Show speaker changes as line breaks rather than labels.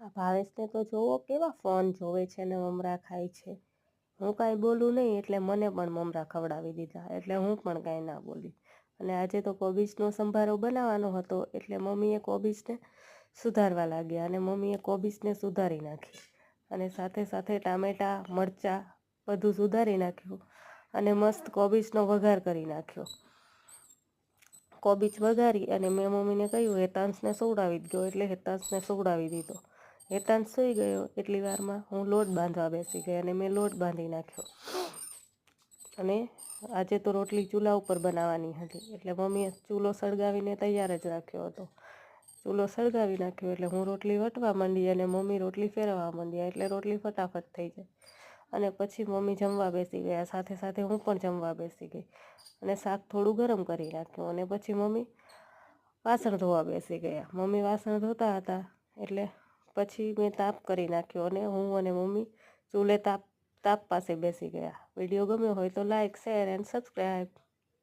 આ ભાવેશને તો જોવો કેવા ફોન જોવે છે ને મમરા ખાય છે. હું કાંઈ બોલું નહીં એટલે મને પણ મમરા ખવડાવી દીધા, એટલે હું પણ કાંઈ ના બોલી. અને આજે તો કોબીજનો સંભારો બનાવવાનો હતો એટલે મમ્મીએ કોબીજને સુધારવા લાગ્યા અને મમ્મીએ કોબીજને સુધારી નાખી. અને સાથે સાથે ટામેટાં, મરચાં બધું સુધારી નાખ્યું અને મસ્ત કોબીજનો વઘાર કરી નાખ્યો. કોબીજ વઘારી અને મેં મમ્મીને કહ્યું, હેતાંશને સવડાવી જ ગયો. એટલે હેતાંશને સવડાવી દીધો. હેતાંશ સૂઈ ગયો એટલી વારમાં. હું લોટ બાંધવા બેસી ગઈ અને મેં લોટ બાંધી નાખ્યો. અને આજે તો રોટલી ચૂલા ઉપર બનાવવાની હતી. એટલે મમ્મીએ ચૂલો સળગાવીને તૈયાર જ રાખ્યો હતો. ચૂલો સળગાવી નાખ્યો એટલે હું રોટલી વટવા માંડી અને મમ્મી રોટલી ફેરવવા માંડ્યા એટલે રોટલી ફટાફટ થઈ જાય અને પછી મમ્મી જમવા બેસી ગયા. સાથે સાથે હું પણ જમવા બેસી ગઈ. અને શાક થોડું ગરમ કરી નાખ્યું અને પછી મમ્મી વાસણ ધોવા બેસી ગયા. મમ્મી વાસણ ધોતા હતા એટલે પછી મેં તાપ કરી નાખ્યો અને હું અને મમ્મી ચૂલે તાપ તાપ પાસે બેસી ગયા. વીડિયો ગમ્યો હોય તો લાઇક શેર એન્ડ સબસ્ક્રાઈબ